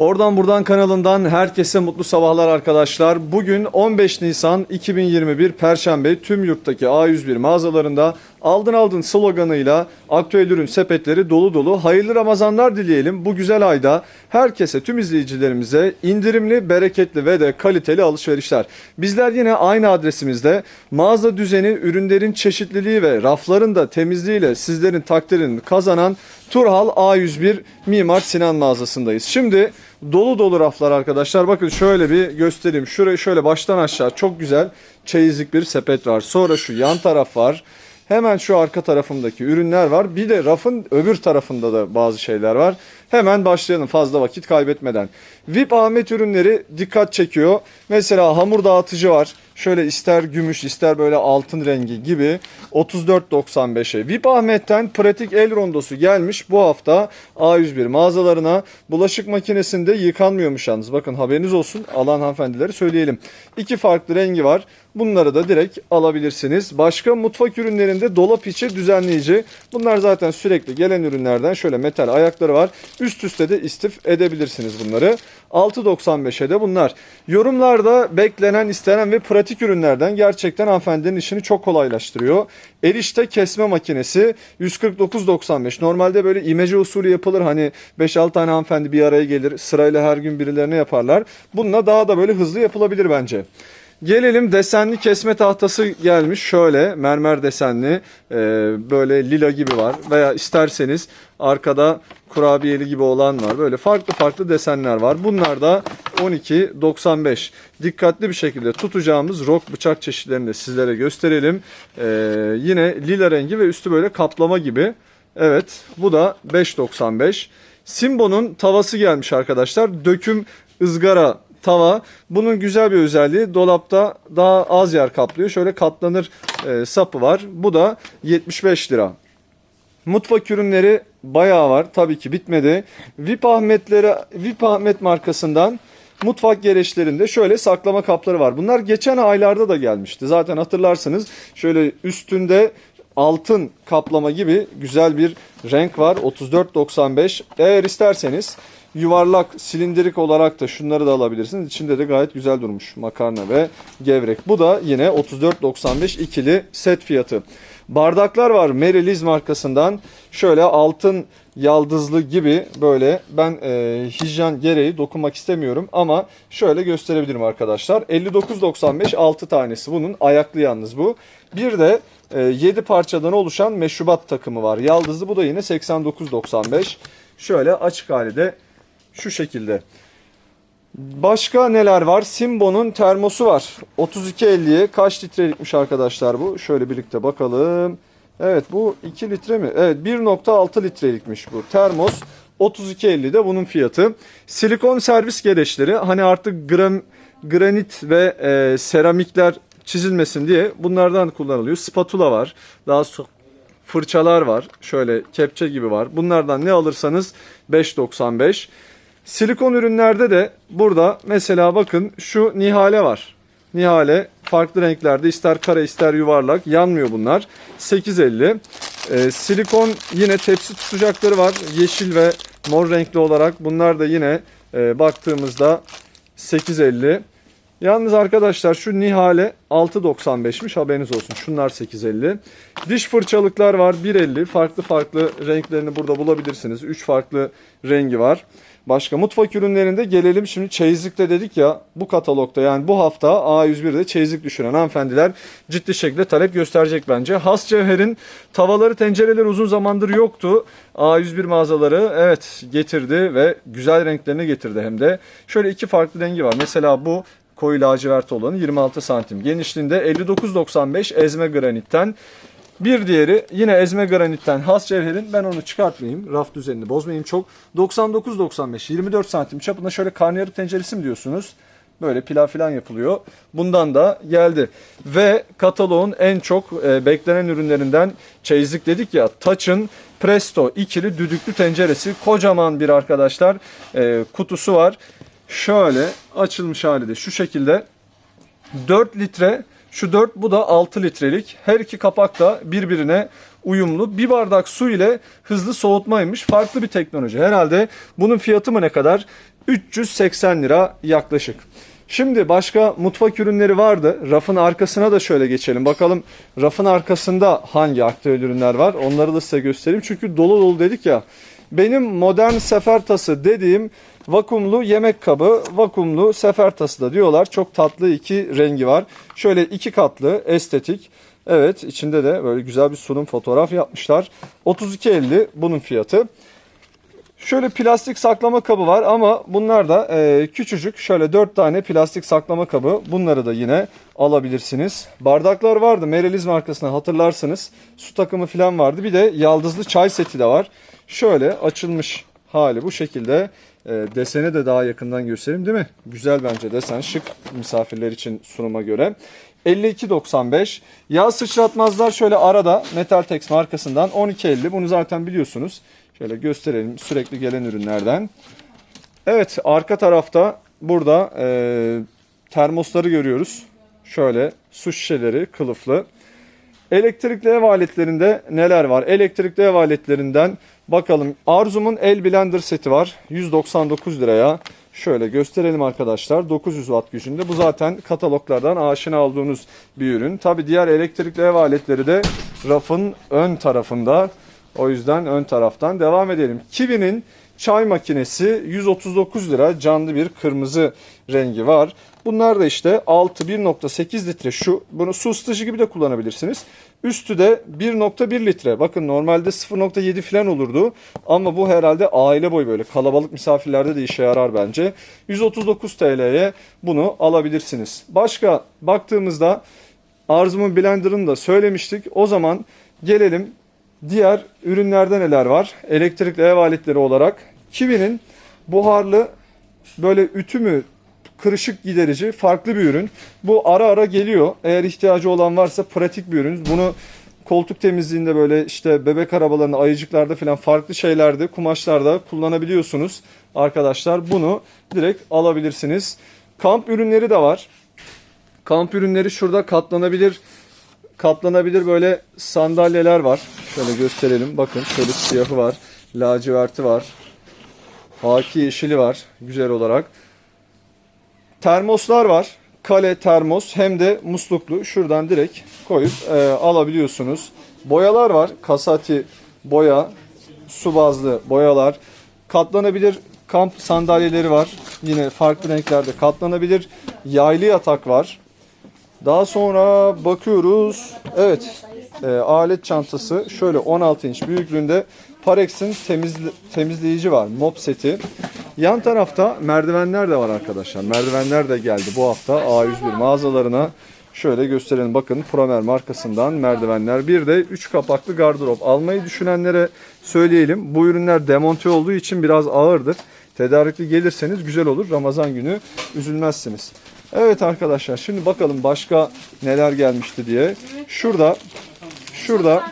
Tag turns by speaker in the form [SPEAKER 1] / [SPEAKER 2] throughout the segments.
[SPEAKER 1] Oradan buradan kanalından herkese mutlu sabahlar arkadaşlar. Bugün 15 Nisan 2021 Perşembe tüm yurttaki A101 mağazalarında aldın aldın sloganıyla aktüel ürün sepetleri dolu dolu. Hayırlı Ramazanlar dileyelim. Bu güzel ayda herkese tüm izleyicilerimize indirimli, bereketli ve de kaliteli alışverişler. Bizler yine aynı adresimizde mağaza düzeni, ürünlerin çeşitliliği ve rafların da temizliğiyle sizlerin takdirini kazanan Turhal A101 Mimar Sinan mağazasındayız. Şimdi dolu dolu raflar arkadaşlar. Bakın şöyle bir göstereyim. Şurayı şöyle baştan aşağı çok güzel çeyizlik bir sepet var. Sonra şu yan taraf var. Hemen şu arka tarafımdaki ürünler var. Bir de rafın öbür tarafında da bazı şeyler var. Hemen başlayalım fazla vakit kaybetmeden. VIP Ahmet ürünleri dikkat çekiyor. Mesela hamur dağıtıcı var. Şöyle ister gümüş ister böyle altın rengi gibi 34.95'e. VIP Ahmet'ten pratik el rondosu gelmiş bu hafta A101 mağazalarına. Bulaşık makinesinde yıkanmıyormuş yalnız. Bakın haberiniz olsun alan hanımefendileri söyleyelim. İki farklı rengi var. Bunları da direkt alabilirsiniz. Başka mutfak ürünlerinde dolap içi düzenleyici. Bunlar zaten sürekli gelen ürünlerden şöyle metal ayakları var. Üst üste de istif edebilirsiniz bunları. 6.95'e de bunlar. Yorumlarda beklenen, istenen ve pratik ürünlerden gerçekten hanımefendinin işini çok kolaylaştırıyor. Erişte kesme makinesi 149.95. Normalde böyle imece usulü yapılır. Hani 5-6 tane hanımefendi bir araya gelir. Sırayla her gün birilerine yaparlar. Bununla daha da böyle hızlı yapılabilir bence. Gelelim desenli kesme tahtası gelmiş. Şöyle mermer desenli e, böyle lila gibi var. Veya isterseniz arkada kurabiyeli gibi olan var. Böyle farklı farklı desenler var. Bunlar da 12.95. Dikkatli bir şekilde tutacağımız rok bıçak çeşitlerini de sizlere gösterelim. E, yine lila rengi ve üstü böyle kaplama gibi. Evet bu da 5.95. Simbo'nun tavası gelmiş arkadaşlar. Döküm ızgara tava. Bunun güzel bir özelliği dolapta daha az yer kaplıyor. Şöyle katlanır e, sapı var. Bu da 75 lira. Mutfak ürünleri bayağı var. Tabii ki bitmedi. VIP Ahmetleri, VIP Ahmet markasından mutfak gereçlerinde şöyle saklama kapları var. Bunlar geçen aylarda da gelmişti. Zaten hatırlarsınız. Şöyle üstünde altın kaplama gibi güzel bir renk var. 34.95. Eğer isterseniz yuvarlak, silindirik olarak da şunları da alabilirsiniz. İçinde de gayet güzel durmuş makarna ve gevrek. Bu da yine 34.95 ikili set fiyatı. Bardaklar var Meriliz markasından. Şöyle altın yaldızlı gibi böyle ben e, hijyen gereği dokunmak istemiyorum ama şöyle gösterebilirim arkadaşlar. 59.95 6 tanesi bunun ayaklı yalnız bu. Bir de e, 7 parçadan oluşan meşrubat takımı var. Yaldızlı bu da yine 89.95. Şöyle açık hali de şu şekilde. Başka neler var? Simbo'nun termosu var. 32.50'ye kaç litrelikmiş arkadaşlar bu? Şöyle birlikte bakalım. Evet bu 2 litre mi? Evet 1.6 litrelikmiş bu termos. 32.50 de bunun fiyatı. Silikon servis gereçleri hani artık gram, granit ve e, seramikler çizilmesin diye bunlardan kullanılıyor. Spatula var. Daha so- fırçalar var. Şöyle kepçe gibi var. Bunlardan ne alırsanız 5.95. Silikon ürünlerde de burada mesela bakın şu nihale var. Nihale farklı renklerde ister kare ister yuvarlak yanmıyor bunlar. 8.50. Ee, silikon yine tepsi tutacakları var. Yeşil ve mor renkli olarak bunlar da yine e, baktığımızda 8.50. Yalnız arkadaşlar şu Nihale 6.95'miş haberiniz olsun. Şunlar 8.50. Diş fırçalıklar var 1.50. Farklı farklı renklerini burada bulabilirsiniz. 3 farklı rengi var. Başka mutfak ürünlerinde gelelim şimdi çeyizlikte dedik ya bu katalogda yani bu hafta A101'de çeyizlik düşüren hanımefendiler ciddi şekilde talep gösterecek bence. Has Cevher'in tavaları tencereleri uzun zamandır yoktu. A101 mağazaları evet getirdi ve güzel renklerini getirdi hem de. Şöyle iki farklı rengi var. Mesela bu koyu lacivert olanı 26 santim genişliğinde 59.95 ezme granitten. Bir diğeri yine ezme granitten has cevherin ben onu çıkartmayayım raf düzenini bozmayayım çok. 99.95 24 santim çapında şöyle karnıyarık tenceresi mi diyorsunuz. Böyle pilav falan yapılıyor. Bundan da geldi. Ve kataloğun en çok e, beklenen ürünlerinden çeyizlik dedik ya Taç'ın Presto ikili düdüklü tenceresi. Kocaman bir arkadaşlar e, kutusu var. Şöyle açılmış hali de şu şekilde. 4 litre şu 4 bu da 6 litrelik. Her iki kapak da birbirine uyumlu. Bir bardak su ile hızlı soğutmaymış. Farklı bir teknoloji. Herhalde bunun fiyatı mı ne kadar? 380 lira yaklaşık. Şimdi başka mutfak ürünleri vardı. Rafın arkasına da şöyle geçelim. Bakalım rafın arkasında hangi aktüel ürünler var. Onları da size göstereyim. Çünkü dolu dolu dedik ya. Benim modern sefer tası dediğim vakumlu yemek kabı, vakumlu sefer tası da diyorlar. Çok tatlı iki rengi var. Şöyle iki katlı, estetik. Evet içinde de böyle güzel bir sunum fotoğraf yapmışlar. 32.50 bunun fiyatı. Şöyle plastik saklama kabı var ama bunlar da e, küçücük. Şöyle 4 tane plastik saklama kabı. Bunları da yine alabilirsiniz. Bardaklar vardı. Mereliz markasına hatırlarsınız. Su takımı falan vardı. Bir de yaldızlı çay seti de var. Şöyle açılmış hali bu şekilde. E, deseni de daha yakından göstereyim değil mi? Güzel bence desen. Şık misafirler için sunuma göre. 52.95. Yağ sıçratmazlar şöyle arada Metaltex markasından 12.50. Bunu zaten biliyorsunuz. Şöyle gösterelim sürekli gelen ürünlerden. Evet arka tarafta burada e, termosları görüyoruz. Şöyle su şişeleri kılıflı. Elektrikli ev aletlerinde neler var? Elektrikli ev aletlerinden bakalım. Arzum'un el blender seti var. 199 liraya. Şöyle gösterelim arkadaşlar. 900 watt gücünde. Bu zaten kataloglardan aşina olduğunuz bir ürün. Tabi diğer elektrikli ev aletleri de rafın ön tarafında. O yüzden ön taraftan devam edelim. Kiwi'nin çay makinesi 139 lira canlı bir kırmızı rengi var. Bunlar da işte 6 1.8 litre şu bunu su ısıtıcı gibi de kullanabilirsiniz. Üstü de 1.1 litre. Bakın normalde 0.7 falan olurdu. Ama bu herhalde aile boyu böyle kalabalık misafirlerde de işe yarar bence. 139 TL'ye bunu alabilirsiniz. Başka baktığımızda Arzum'un blenderını da söylemiştik. O zaman gelelim Diğer ürünlerde neler var? Elektrikli ev aletleri olarak Kiwi'nin buharlı böyle ütü mü kırışık giderici farklı bir ürün. Bu ara ara geliyor. Eğer ihtiyacı olan varsa pratik bir ürün. Bunu koltuk temizliğinde böyle işte bebek arabalarında, ayıcıklarda falan farklı şeylerde, kumaşlarda kullanabiliyorsunuz. Arkadaşlar bunu direkt alabilirsiniz. Kamp ürünleri de var. Kamp ürünleri şurada katlanabilir katlanabilir böyle sandalyeler var. Şöyle gösterelim. Bakın şöyle siyahı var. Laciverti var. Haki yeşili var. Güzel olarak. Termoslar var. Kale termos hem de musluklu. Şuradan direkt koyup e, alabiliyorsunuz. Boyalar var. Kasati boya, su bazlı boyalar. Katlanabilir kamp sandalyeleri var. Yine farklı renklerde katlanabilir. Yaylı yatak var. Daha sonra bakıyoruz. Evet. e, alet çantası şöyle 16 inç büyüklüğünde Parex'in temizle, temizleyici var. Mop seti. Yan tarafta merdivenler de var arkadaşlar. Merdivenler de geldi bu hafta A101 mağazalarına. Şöyle gösterelim. Bakın Promer markasından merdivenler. Bir de 3 kapaklı gardırop. Almayı düşünenlere söyleyelim. Bu ürünler demonte olduğu için biraz ağırdır. Tedarikli gelirseniz güzel olur. Ramazan günü üzülmezsiniz. Evet arkadaşlar şimdi bakalım başka neler gelmişti diye. Şurada şurada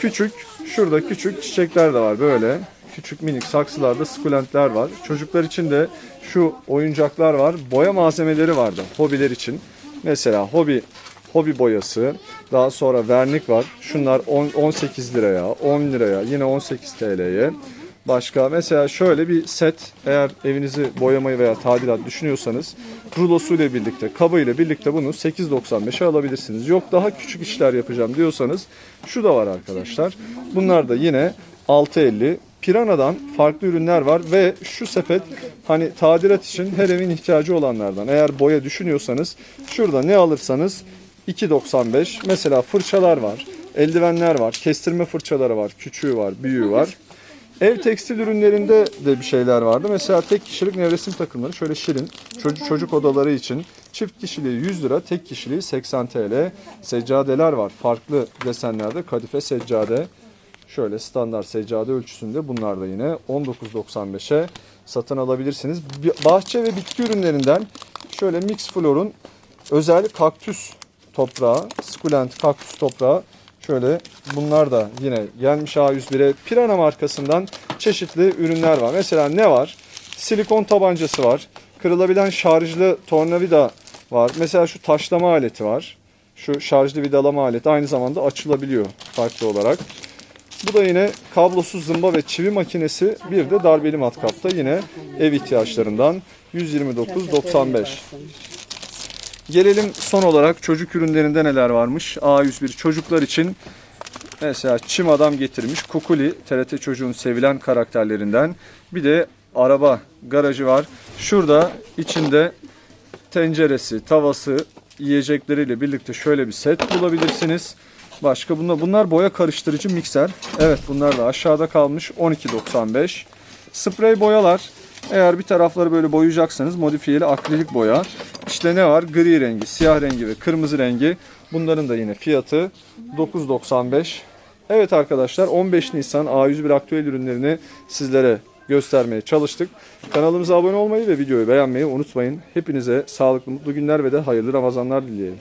[SPEAKER 1] küçük şurada küçük çiçekler de var böyle. Küçük minik saksılarda sukulentler var. Çocuklar için de şu oyuncaklar var. Boya malzemeleri vardı hobiler için. Mesela hobi hobi boyası. Daha sonra vernik var. Şunlar 10, 18 liraya, 10 liraya, yine 18 TL'ye. Başka mesela şöyle bir set eğer evinizi boyamayı veya tadilat düşünüyorsanız rulosu ile birlikte kabı ile birlikte bunu 8.95'e alabilirsiniz. Yok daha küçük işler yapacağım diyorsanız şu da var arkadaşlar. Bunlar da yine 6.50 Pirana'dan farklı ürünler var ve şu sepet hani tadilat için her evin ihtiyacı olanlardan. Eğer boya düşünüyorsanız şurada ne alırsanız 2.95 mesela fırçalar var, eldivenler var, kestirme fırçaları var, küçüğü var, büyüğü var. Ev tekstil ürünlerinde de bir şeyler vardı. Mesela tek kişilik nevresim takımları şöyle şirin çocuk, çocuk odaları için çift kişiliği 100 lira, tek kişiliği 80 TL. Seccadeler var. Farklı desenlerde kadife seccade. Şöyle standart seccade ölçüsünde bunlar da yine 19.95'e satın alabilirsiniz. Bahçe ve bitki ürünlerinden şöyle Mix Flor'un özel kaktüs toprağı, sukulent kaktüs toprağı Şöyle bunlar da yine gelmiş A101'e Pirana markasından çeşitli ürünler var. Mesela ne var? Silikon tabancası var. Kırılabilen şarjlı tornavida var. Mesela şu taşlama aleti var. Şu şarjlı vidalama aleti aynı zamanda açılabiliyor farklı olarak. Bu da yine kablosuz zımba ve çivi makinesi. Bir de darbeli matkapta yine ev ihtiyaçlarından 129.95. Gelelim son olarak çocuk ürünlerinde neler varmış. A101 çocuklar için mesela Çim Adam getirmiş. Kukuli TRT çocuğun sevilen karakterlerinden. Bir de araba garajı var. Şurada içinde tenceresi, tavası, yiyecekleriyle birlikte şöyle bir set bulabilirsiniz. Başka bunlar, bunlar boya karıştırıcı mikser. Evet bunlar da aşağıda kalmış 12.95. Sprey boyalar. Eğer bir tarafları böyle boyayacaksanız modifiyeli akrilik boya. İşte ne var? Gri rengi, siyah rengi ve kırmızı rengi. Bunların da yine fiyatı 9.95. Evet arkadaşlar 15 Nisan A101 aktüel ürünlerini sizlere göstermeye çalıştık. Kanalımıza abone olmayı ve videoyu beğenmeyi unutmayın. Hepinize sağlıklı, mutlu günler ve de hayırlı Ramazanlar dileyelim.